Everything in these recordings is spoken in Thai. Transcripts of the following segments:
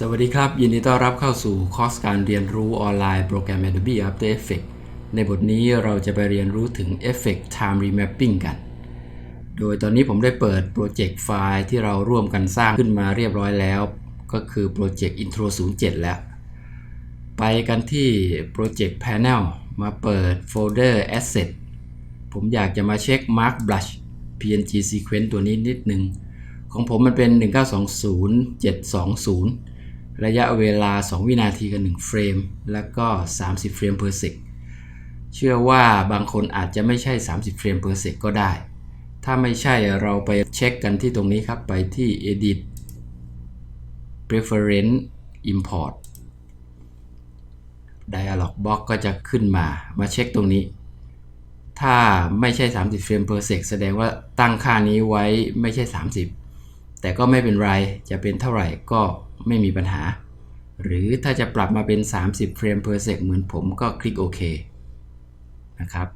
สวัสดีครับ ยินดีต้อนรับเข้าสู่คอร์สการเรียนรู้ออนไลน์โปรแกรม Adobe After Effects ในบทนี้เราจะไปเรียนรู้ถึง Effect Time Remapping กัน โดยตอนนี้ผมได้เปิดโปรเจกต์ไฟล์ที่เราร่วมกันสร้างขึ้นมาเรียบร้อยแล้ว ก็คือโปรเจกต์ Intro 07 แล้ว ไปกันที่ Project Panel มาเปิดโฟลเดอร์ Asset ผมอยากจะมาเช็ค Mark Blush PNG Sequence ตัวนี้นิดนึง ของผมมันเป็น 1920720 ระยะเวลา 2 วินาทีกับ1เฟรม แล้วก็ 30 เฟรม per sec เชื่อว่าบางคนอาจจะไม่ใช่ 30 เฟรม per sec ก็ได้ ถ้าไม่ใช่เราไปเช็คกันที่ตรงนี้ครับ ไปที่ edit preference import dialog box ก็จะขึ้นมา มาเช็คตรงนี้ ถ้าไม่ใช่ 30 เฟรม per sec แสดงว่าตั้งค่านี้ไว้ไม่ใช่ 30 แต่ก็ไม่เป็นไร จะเป็นเท่าไหร่ก็ไม่มีปัญหา หรือถ้าจะปรับมาเป็น 30 เฟรม per sec เหมือนผมก็คลิกโอเคนะครับ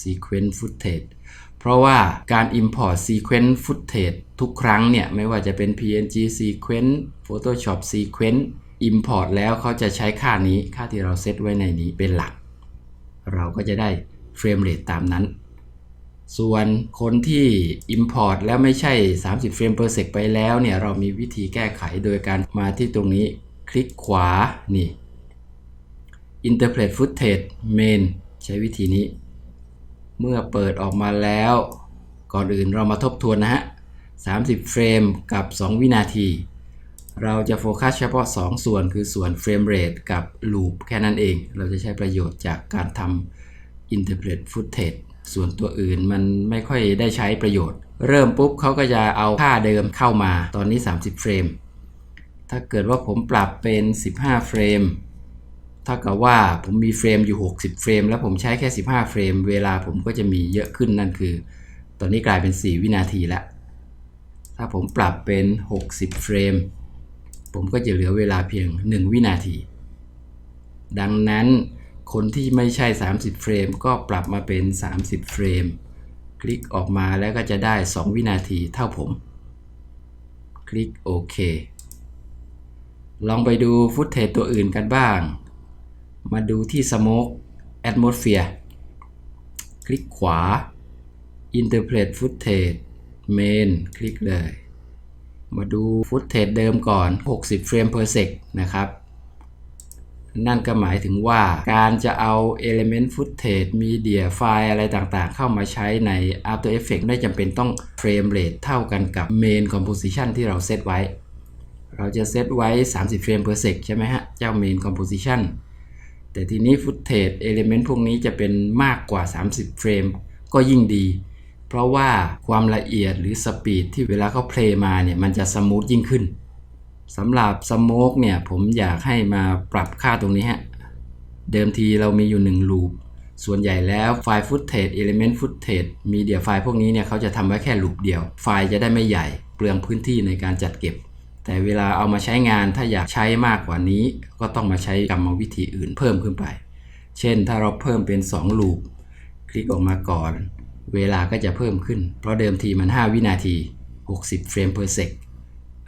sequence footage เพราะว่าการ import sequence footage ทุกครั้งเนี่ย ไม่ว่าจะเป็น PNG sequence Photoshop sequence import แล้วเขาจะใช้ค่านี้ค่าที่เราเซตไว้ในนี้เป็นหลัก เราก็จะได้เฟรมเรทตามนั้น ส่วนคนที่ Import แล้วไม่ใช่ 30 เฟรม per sec ไปแล้วเนี่ย เรามีวิธีแก้ไขโดยการมาที่ตรงนี้คลิกขวา นี่ Interpret Footage Main ใช้วิธีนี้ เมื่อเปิดออกมาแล้ว ก่อนอื่นเรามาทบทวนนะฮะ 30 เฟรมกับ 2 วินาที เราจะโฟกัสเฉพาะ 2 ส่วนคือส่วนเฟรมเรทกับ loop แค่นั้นเอง เราจะใช้ประโยชน์จากการทำ Interpret Footage ส่วนตัวอื่นมันไม่ค่อยได้ใช้ประโยชน์ เริ่มปุ๊บเขาก็จะเอาค่าเดิมเข้ามาตอนนี้ 30 เฟรม ถ้าเกิดว่าผมปรับเป็น 15 เฟรมเท่ากับว่าผมมีเฟรมอยู่ 60 เฟรม แล้วผมใช้แค่ 15 เฟรม เวลาผมก็จะมีเยอะขึ้นนั่นคือ ตอนนี้กลายเป็น 4 วินาทีแล้วถ้าผมปรับเป็น 60 เฟรม ผมก็จะเหลือเวลาเพียง 1 วินาที ดังนั้น คนที่ไม่ใช่ 30 เฟรม ก็ปรับมาเป็น 30 เฟรม คลิกออกมาแล้วก็จะได้ 2 วินาทีเท่าผม คลิกโอเค ลองไปดูฟุตเทจตัวอื่นกันบ้าง มาดูที่ Smoke Atmosphere คลิกขวา Interpret Footage Main คลิกเลย มาดูฟุตเทจเดิมก่อน 60 เฟรม per sec นะครับ นั่นก็หมายถึงว่าการจะเอา Element Footage Media ไฟล์อะไรต่างๆ เข้ามาใช้ใน After Effects ไม่จำเป็นต้อง Frame Rate เท่ากันกับ Main Composition ที่เราเซตไว้ เราจะเซตไว้ 30 เฟรม per sec ใช่ไหมฮะ เจ้า Main Composition แต่ทีนี้ Footage Element พวกนี้จะเป็นมากกว่า 30 เฟรม ก็ยิ่งดี เพราะว่าความละเอียดหรือสปีดที่เวลาเขาเพลย์มาเนี่ยมันจะสมูทยิ่งขึ้น สำหรับสโมกเนี่ยผมอยากให้มาปรับค่าตรงนี้ฮะ เดิมทีเรามีอยู่ 1 ลูป ส่วนใหญ่แล้วไฟล์ Footage Element Footage Media ไฟล์พวกนี้เนี่ยเขาจะทำไว้แค่ลูปเดียว ไฟล์จะได้ไม่ใหญ่ เปลืองพื้นที่ในการจัดเก็บ แต่เวลาเอามาใช้งานถ้าอยากใช้มากกว่านี้ ก็ต้องมาใช้กรรมวิธีอื่นเพิ่มขึ้นไป เช่นถ้าเราเพิ่มเป็น 2 ลูป คลิกออกมาก่อน เวลาก็จะเพิ่มขึ้น เพราะเดิมทีมัน 5 วินาที 60เฟรม per sec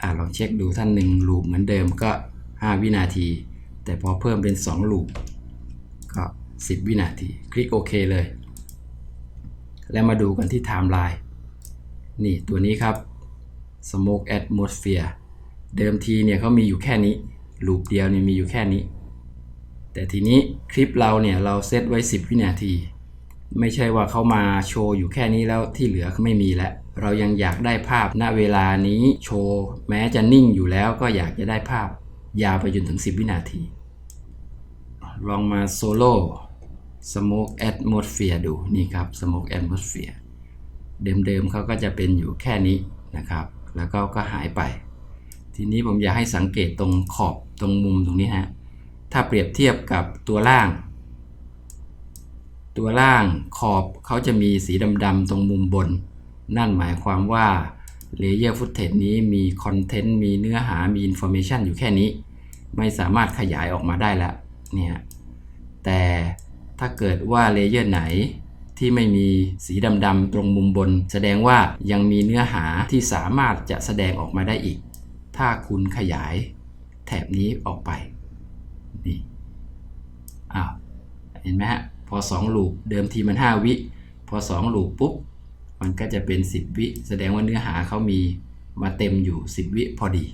อ่าลองเช็คดูท่านหนึ่งลูปเหมือนเดิมก็ 5 วินาที แต่พอเพิ่มเป็น2ลูปก็ 10 วินาที คลิกโอเคเลย แล้วมาดูกันที่ไทม์ไลน์นี่ตัวนี้ครับ Smoke Atmosphere เดิมทีเนี่ยเขามีอยู่แค่นี้ลูปเดียวเนี่ยมีอยู่แค่นี้ แต่ทีนี้คลิปเราเนี่ยเราเซตไว้ 10 วินาที ไม่ใช่ว่าเขามาโชว์อยู่แค่นี้แล้วที่เหลือไม่มีแล้ว เรายังอยากได้ภาพณเวลานี้โชว์แม้จะนิ่งอยู่แล้วก็อยากจะได้ภาพยาวไปจนถึง 10 วินาที ลองมาโซโล่ Smoke Atmosphere ดูนี่ครับ Smoke Atmosphere เดิมๆเขาก็จะเป็นอยู่แค่นี้นะครับ แล้วก็ก็หายไป ทีนี้ผมอยากให้สังเกตตรงขอบตรงมุมตรงนี้ฮะถ้าเปรียบเทียบกับตัวล่าง ตัวล่างขอบเขาจะมีสีดำๆตรงมุมบน นั่นหมายความว่าเลเยอร์ฟุตเทจนี้มีคอนเทนต์มีเนื้อหามีอินโฟเมชันอยู่แค่นี้ ไม่สามารถขยายออกมาได้แล้วเนี่ยแต่ถ้าเกิดว่าเลเยอร์ไหนที่ไม่มีสีดำๆตรงมุมบน แสดงว่ายังมีเนื้อหาที่สามารถจะแสดงออกมาได้อีก ถ้าคุณขยายแถบนี้ออกไปนี่อ้าวเห็นไหมฮะ พอ2ลูปเดิมทีมัน 5 วิ พอ 2 ลูปปุ๊บ มันก็จะเป็น 10 วิ แสดงว่าเนื้อหาเขามีมาเต็มอยู่ 10 วิพอดี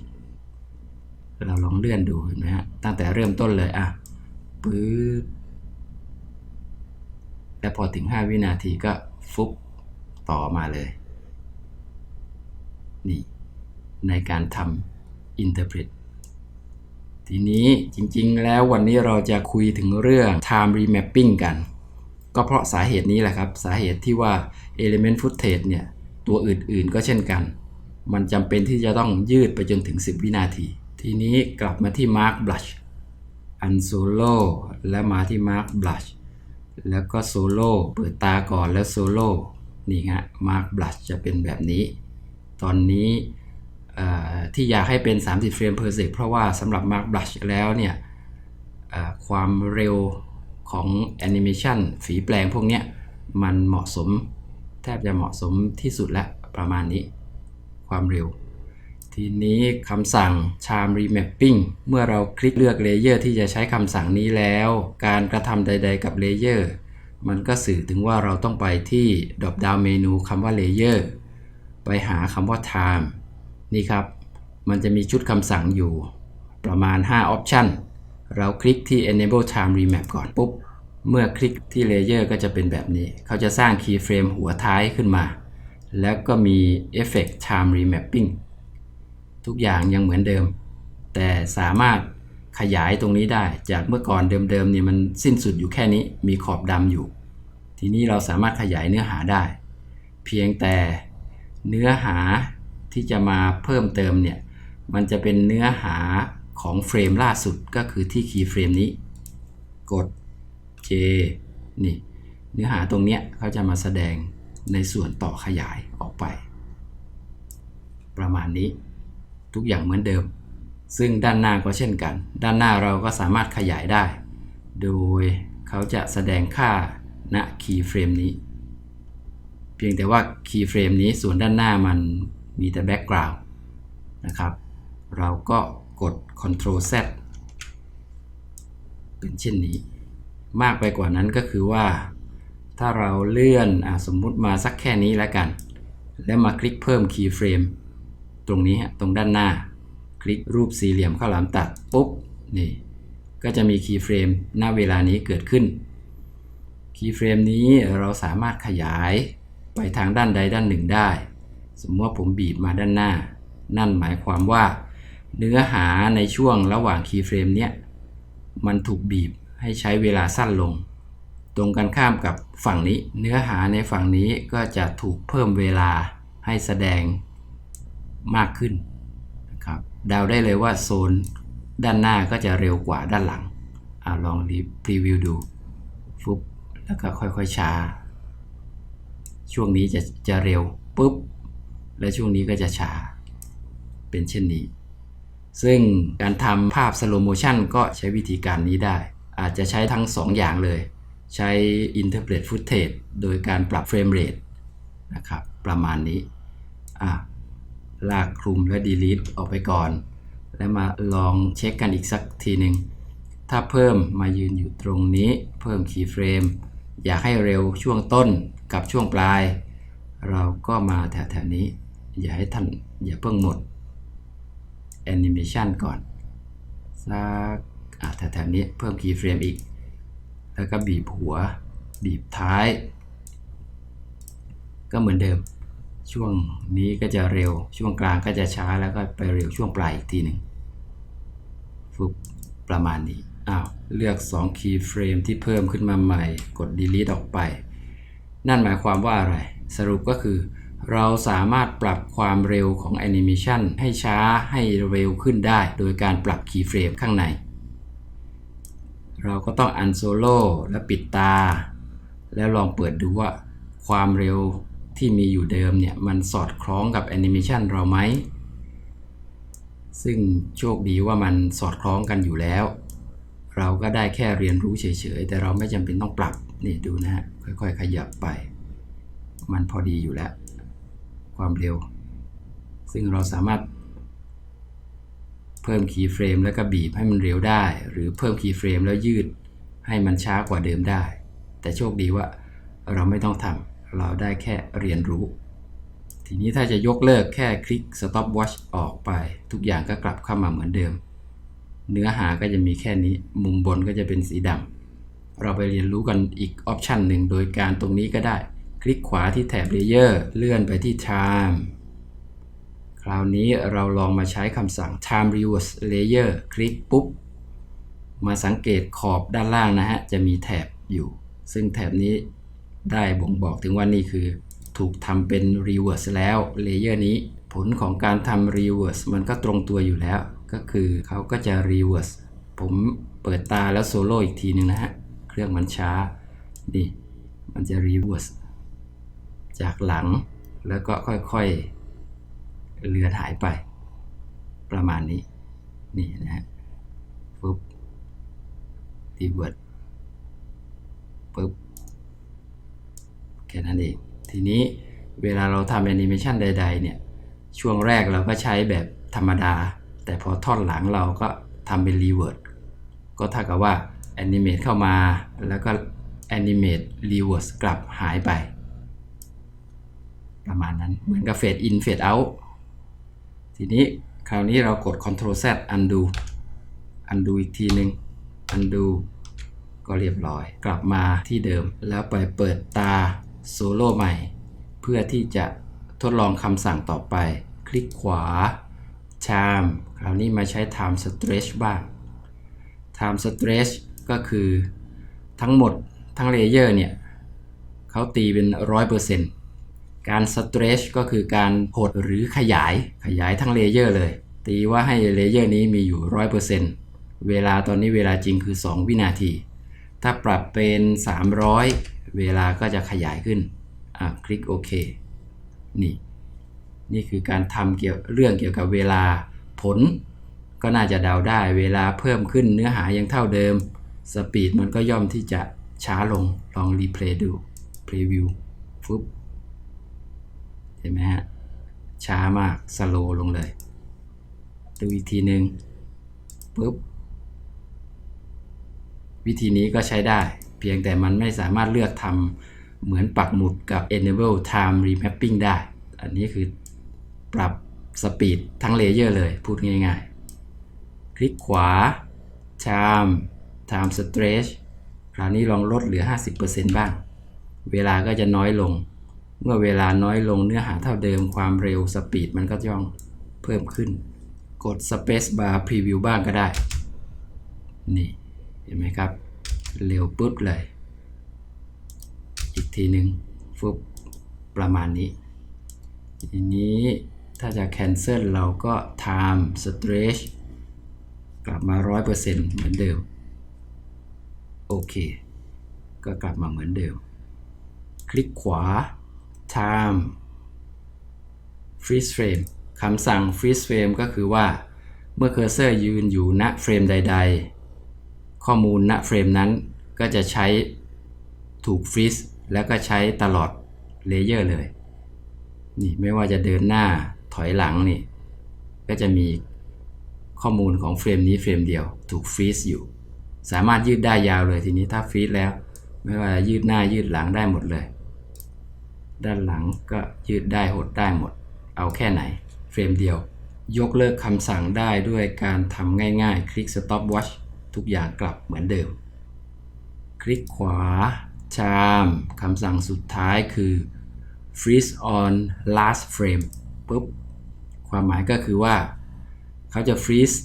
เราลองเลื่อนดูเห็นไหมฮะ ตั้งแต่เริ่มต้นเลยอะปื๊ดแล้วพอถึง 5 วินาทีก็ฟุบต่อมาเลย นี่ ในการทำ interpret ทีนี้จริงๆ แล้ววันนี้เราจะคุยถึงเรื่อง time remapping กัน ก็เพราะสาเหตุนี้แหละครับ สาเหตุที่ว่า element footage เนี่ย ตัวอื่นๆก็เช่นกัน มันจำเป็นที่จะต้องยืดไปจนถึง 10 วินาที ทีนี้กลับมาที่ mark blush unsolo และมาที่ mark blush แล้วก็ solo เปิดตาก่อนแล้ว solo นี่ฮะ mark blush จะเป็นแบบนี้ ตอนนี้ ที่อยากให้เป็น 30 เฟรม per sec เพราะว่าสำหรับ mark blush แล้วเนี่ยความเร็วของแอนิเมชันฝีแปลงพวกนี้มันเหมาะสม แทบจะเหมาะสมที่สุดแล้วประมาณนี้ ความเร็ว ทีนี้คำสั่ง Charm Remapping เมื่อเราคลิกเลือกเลเยอร์ที่จะใช้คำสั่งนี้แล้ว การกระทำใด ๆ กับเลเยอร์มันก็สื่อถึงว่าเราต้องไปที่ drop down เมนูคำว่า Layer ไปหาคำว่า Time นี่ครับ มันจะมีชุดคำสั่งอยู่ ประมาณ 5 Option เราคลิกที่ Enable Time Remap ก่อนปุ๊บ เมื่อคลิกที่ Layer ก็จะเป็นแบบนี้ เขาจะสร้าง Keyframe หัวท้ายขึ้นมา แล้วก็มี Effect Time Remapping ทุกอย่างยังเหมือนเดิม แต่สามารถขยายตรงนี้ได้จากเมื่อก่อนเดิมๆเนี่ยมันสิ้นสุดอยู่แค่นี้มีขอบดำอยู่ ทีนี้เราสามารถขยายเนื้อหาได้ เพียงแต่เนื้อหา ที่จะมาเพิ่มเติมเนี่ย มันจะเป็นเนื้อหาของเฟรมล่าสุดก็คือที่คีย์เฟรมนี้ กด J นี่เนื้อหาตรงเนี้ยเขาจะมาแสดงในส่วนต่อขยายออกไป ประมาณนี้ทุกอย่างเหมือนเดิม ซึ่งด้านหน้าก็เช่นกัน ด้านหน้าเราก็สามารถขยายได้ โดยเขาจะแสดงค่าณคีย์เฟรมนี้ เพียงแต่ว่าคีย์เฟรมนี้ส่วนด้านหน้ามัน มีแต่แบ็กกราวด์นะครับ เราก็กด Ctrl Z เป็นเช่นนี้ มากไปกว่านั้นก็คือว่า ถ้าเราเลื่อนอสมมุติมาสักแค่นี้แล้วกัน แล้วมาคลิกเพิ่มคีย์เฟรมตรงนี้ตรงด้านหน้า คลิกรูปสี่เหลี่ยมข้าวหลามตัด ปุ๊บ นี่ ก็จะมีคีย์เฟรมหน้าเวลานี้เกิดขึ้นคีย์เฟรมนี้เราสามารถขยายไปทางด้านใดด้านหนึ่งได้ สมมติว่าผมบีบมาด้านหน้า นั่นหมายความว่า เนื้อหาในช่วงระหว่างคีย์เฟรมเนี้ยมันถูกบีบให้ใช้เวลาสั้นลง ตรงกันข้ามกับฝั่งนี้ เนื้อหาในฝั่งนี้ก็จะถูกเพิ่มเวลาให้แสดงมากขึ้นนะครับเดาได้เลยว่าโซนด้านหน้าก็จะเร็วกว่าด้านหลังอลองรีวิวดูฟุบแล้วก็ค่อยๆช้า ช่วงนี้จะจะเร็วปุ๊บ และช่วงนี้ก็จะช้าเป็นเช่นนี้ ซึ่งการทำภาพสโลโมชันก็ใช้วิธีการนี้ได้ อาจจะใช้ทั้ง2อย่างเลย ใช้ Interpret Footage โดยการปรับ Frame Rate นะครับประมาณนี้อะลากคลุมและ Delete ออกไปก่อน แล้วมาลองเช็คกันอีกสักทีหนึ่งถ้าเพิ่มมายืนอยู่ตรงนี้เพิ่ม Keyframe อยากให้เร็วช่วงต้นกับช่วงปลาย เราก็มาแถวๆนี้ อย่าให้ท่านอย่าเพิ่งหมดแอนิเมชันก่อนสักอะแถวๆนี้เพิ่มคีย์เฟรมอีก แล้วก็บีบหัว บีบท้าย ก็เหมือนเดิม ช่วงนี้ก็จะเร็ว ช่วงกลางก็จะช้าแล้วก็ไปเร็วช่วงปลายอีกทีหนึ่งฟุบประมาณนี้ อ้าว เลือก 2 keyframe ที่เพิ่มขึ้นมาใหม่ กด delete ออกไป นั่นหมายความว่าอะไร สรุปก็คือ เราสามารถปรับความเร็วของแอนิเมชันให้ช้าให้เร็วขึ้นได้ โดยการปรับคีย์เฟรมข้างใน เราก็ต้องอันโซโล่และปิดตา แล้วลองเปิดดูว่าความเร็วที่มีอยู่เดิมเนี่ยมันสอดคล้องกับแอนิเมชันเราไหม ซึ่งโชคดีว่ามันสอดคล้องกันอยู่แล้ว เราก็ได้แค่เรียนรู้เฉยๆ แต่เราไม่จำเป็นต้องปรับ นี่ดูนะฮะ ค่อยๆ ขยับไป มันพอดีอยู่แล้ว ความเร็ว ซึ่งเราสามารถเพิ่มคีย์เฟรมแล้วก็บีบให้มันเร็วได้ หรือเพิ่มคีย์เฟรมแล้วยืดให้มันช้ากว่าเดิมได้ แต่โชคดีว่าเราไม่ต้องทำเราได้แค่เรียนรู้ ทีนี้ถ้าจะยกเลิกแค่คลิก stop watch ออกไป ทุกอย่างก็กลับเข้ามาเหมือนเดิม เนื้อหาก็จะมีแค่นี้ มุมบนก็จะเป็นสีดำเราไปเรียนรู้กันอีกออปชันหนึ่งโดยการตรงนี้ก็ได้ คลิกขวาที่แถบ Layer เลื่อนไปที่ Time คราวนี้เราลองมาใช้คำสั่ง Time Reverse Layer คลิกปุ๊บ มาสังเกตขอบด้านล่างนะฮะ จะมีแถบอยู่ ซึ่งแถบนี้ได้บ่งบอกถึงว่านี่คือ ถูกทำเป็น Reverse แล้วเลเยอร์นี้ผลของการทำ Reverse มันก็ตรงตัวอยู่แล้ว ก็คือเขาก็จะ Reverse ผมเปิดตาแล้วโซโล่อีกทีนึงนะฮะ เครื่องมันช้า นี่ มันจะ Reverse จากหลังแล้วก็ค่อยๆเลือนหายไป ประมาณนี้ นี่นะฮะปุ๊บรีเวิร์ดปุ๊บแค่นั้นเอง ทีนี้เวลาเราทำแอนิเมชันใด ๆ เนี่ย ช่วงแรกเราก็ใช้แบบธรรมดา แต่พอท่อนหลังเราก็ทำเป็นรีเวิร์ดก็เท่ากับว่าแอนิเมตเข้ามาแล้วก็แอนิเมตรีเวิร์สกลับหายไป ประมาณนั้น เหมือนกับเฟดอินเฟดเอาท์ทีนี้คราวนี้เรากด Ctrl Z undo undo อีกทีหนึ่ง undo ก็เรียบร้อย กลับมาที่เดิมแล้วไปเปิดตาโซโล่ใหม่ เพื่อที่จะทดลองคำสั่งต่อไป คลิกขวา Time คราวนี้มาใช้ Time Stretch บ้าง Time Stretch ก็คือทั้งหมดทั้งเลเยอร์เนี่ยเขาตีเป็น 100% การ Stretch ก็คือการหดหรือขยายขยายทั้งเลเยอร์เลย ตีว่าให้เลเยอร์นี้มีอยู่ 100%เวลาตอนนี้เวลาจริงคือ 2 วินาที ถ้าปรับเป็น 300 เวลาก็จะขยายขึ้น อะ คลิกโอเค นี่ นี่คือการทำเกี่ยวเรื่องเกี่ยวกับเวลาผล ก็น่าจะเดาได้เวลาเพิ่มขึ้นเนื้อหายังเท่าเดิม สปีดมันก็ย่อมที่จะช้าลงลองรีเพลย์ดูพรีวิวฟึบ ห็นไหมฮะ ช้ามากสโลลงเลย ดูอีกทีหนึ่งปุ๊บ วิธีนี้ก็ใช้ได้ เพียงแต่มันไม่สามารถเลือกทำเหมือนปักหมุดกับ enable time remapping ได้ อันนี้คือปรับสปีดทั้งเลเยอร์เลย พูดง่ายๆ คลิกขวา time time stretch คราวนี้ลองลดเหลือ 50%บ้าง เวลาก็จะน้อยลง เมื่อเวลาน้อยลงเนื้อหาเท่าเดิมความเร็วสปีดมันก็ย่อมเพิ่มขึ้น กด space bar preview บ้างก็ได้ นี่ เห็นไหมครับ เร็วปุ๊บเลย อีกทีหนึ่งฟึบประมาณนี้ ทีนี้ถ้าจะ cancel เราก็ time stretch กลับมา 100%เหมือนเดิม โอเค ก็กลับมาเหมือนเดิม คลิกขวา time freeze frame คำสั่ง freeze frame ก็คือว่า เมื่อเคอร์เซอร์ยืนอยู่ณเฟรมใด ๆ ข้อมูลณเฟรมนั้นก็จะใช้ถูกฟรีซแล้วก็ใช้ตลอดเลเยอร์เลย นี่ไม่ว่าจะเดินหน้าถอยหลังนี่ ก็จะมีข้อมูลของเฟรมนี้เฟรมเดียวถูกฟรีซอยู่ สามารถยืดได้ยาวเลยทีนี้ถ้าฟรีซแล้ว ไม่ว่ายืดหน้ายืดหลังได้หมดเลย ด้านหลังก็ยืดได้หดได้หมด เอาแค่ไหน เฟรมเดียว ยกเลิกคำสั่งได้ด้วยการทำง่ายๆ คลิก stop watch ทุกอย่างกลับเหมือนเดิม คลิกขวา Time คำสั่งสุดท้ายคือ freeze on last frame ปุ๊บ ความหมายก็คือว่า เขาจะ freeze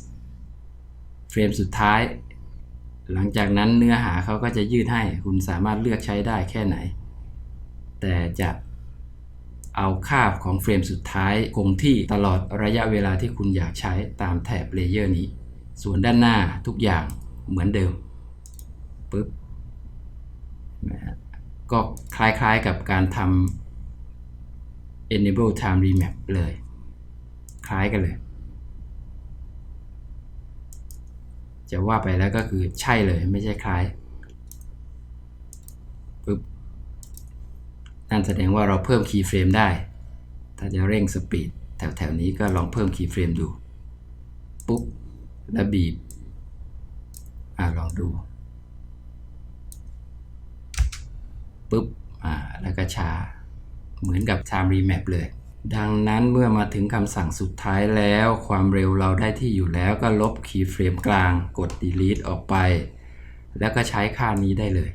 เฟรมสุดท้าย หลังจากนั้นเนื้อหาเขาก็จะยืดให้ คุณสามารถเลือกใช้ได้แค่ไหน แต่จะ เอาคาบของเฟรมสุดท้ายคงที่ตลอดระยะเวลาที่คุณอยากใช้ตามแถบเลเยอร์นี้ ส่วนด้านหน้าทุกอย่างเหมือนเดิมปุ๊บนะฮะก็คล้ายๆกับการทำ enable time remap เลย คล้ายกันเลย จะว่าไปแล้วก็คือใช่เลยไม่ใช่คล้าย ปุ๊บ นั่นแสดงว่าเราเพิ่มคีย์เฟรมได้ ถ้าจะเร่งสปีดแถวๆนี้ก็ลองเพิ่มคีย์เฟรมดู ปุ๊บ แล้วบีบ อ่าลองดู ปุ๊บ อ่า แล้วก็ช้า เหมือนกับ time remap เลย ดังนั้นเมื่อมาถึงคำสั่งสุดท้ายแล้ว ความเร็วเราได้ที่อยู่แล้วก็ลบคีย์เฟรมกลาง กด delete ออกไป แล้วก็ใช้ค่านี้ได้เลย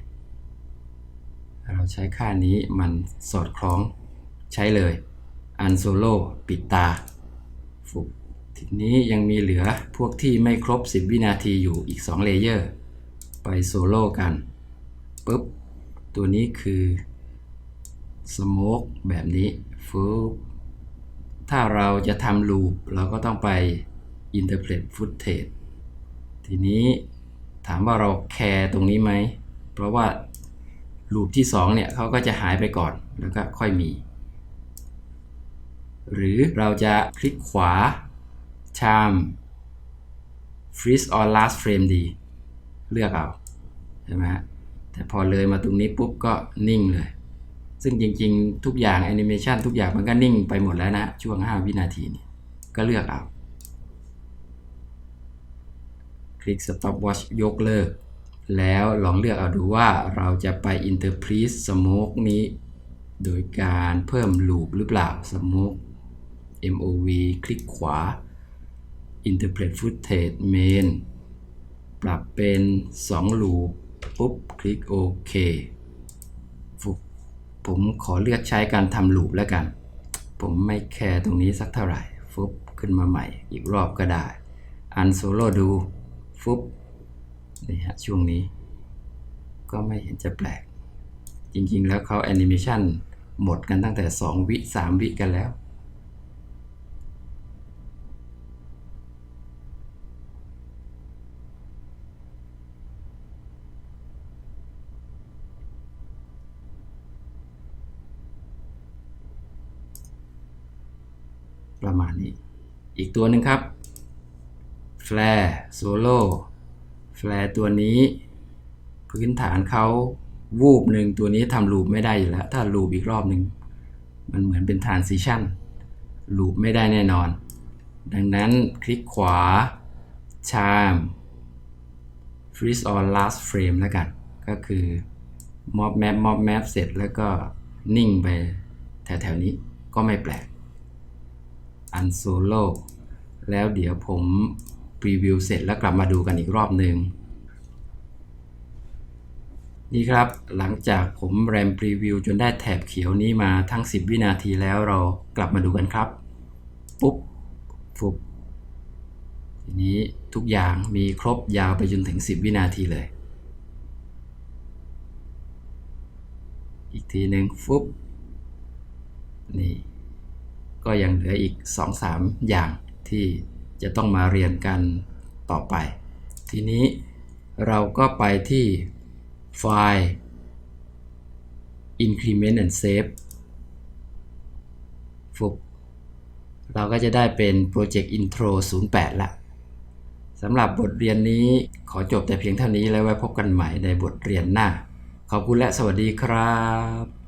เราใช้ค่านี้มันสอดคล้องใช้เลยอันโซโลปิดตาฟุบทีนี้ยังมีเหลือพวกที่ไม่ครบ 10 วินาทีอยู่อีก 2 เลเยอร์ ไปโซโล่กันปุ๊บ ตัวนี้คือสโมกแบบนี้ฟุบถ้าเราจะทำลูปเราก็ต้องไป interpret footage ทีนี้ถามว่าเราแคร์ตรงนี้ไหม เพราะว่า ลูปที่2เนี่ยเขาก็จะหายไปก่อนแล้วก็ค่อยมี หรือเราจะคลิกขวา charm freeze on last frame ดี เลือกเอาใช่ไหมฮะแต่พอเลยมาตรงนี้ปุ๊บก็นิ่งเลย ซึ่งจริงๆ ทุกอย่างแอนิเมชันทุกอย่างมันก็นิ่งไปหมดแล้วนะ ช่วง 5 วินาทีนี้ก็เลือกเอา คลิก stop watch ยกเลิก แล้วลองเลือกเอาดูว่าเราจะไป interpret smoke นี้ โดยการเพิ่ม loop หรือเปล่า smoke MOV คลิกขวา interpret footage main ปรับเป็น 2 loop ปุ๊บ คลิกโอเคผมขอเลือกใช้การทำ loop แล้วกัน ผมไม่แคร์ตรงนี้สักเท่าไหร่ ฟุบขึ้นมาใหม่ อีกรอบก็ได้ อันโซโล่ดู ฟุบ นี่ฮะช่วงนี้ ก็ไม่เห็นจะแปลก จริงๆแล้วเขาแอนิเมชันหมดกันตั้งแต่ 2 วิ 3 วิกันแล้ว ประมาณนี้ อีกตัวหนึ่งครับแฟร์โซโล Flare Solo Flare ตัวนี้ พื้นฐานเขาวูบหนึ่งตัวนี้ทำลูปไม่ได้อยู่แล้ว ถ้าลูปอีกรอบหนึ่งมันเหมือนเป็น transition ลูปไม่ได้แน่นอน ดังนั้นคลิกขวา charm freeze on last frame แล้วกัน ก็คือ mob map mob map เสร็จแล้วก็นิ่งไปแถวๆนี้ก็ไม่แปลก อันโซโลแล้วเดี๋ยวผม รีวิวเสร็จแล้วกลับมาดูกันอีกรอบหนึ่งนี่ครับ หลังจากผมแรมพรีวิวจนได้แถบเขียวนี้มาทั้ง 10 วินาทีแล้วเรากลับมาดูกันครับ ปุ๊บฟุบทีนี้ทุกอย่างมีครบยาวไปจนถึง 10 วินาทีเลย อีกทีหนึ่งฟุบนี่ ก็ยังเหลืออีก 2-3 อย่างที่ จะต้องมาเรียนกันต่อไป ทีนี้เราก็ไปที่ไฟล์ increment and save ฟุบเราก็จะได้เป็น Project Intro 08 ละสำหรับบทเรียนนี้ขอจบแต่เพียงเท่านี้แล้วไว้พบกันใหม่ในบทเรียนหน้า ขอบคุณและสวัสดีครับ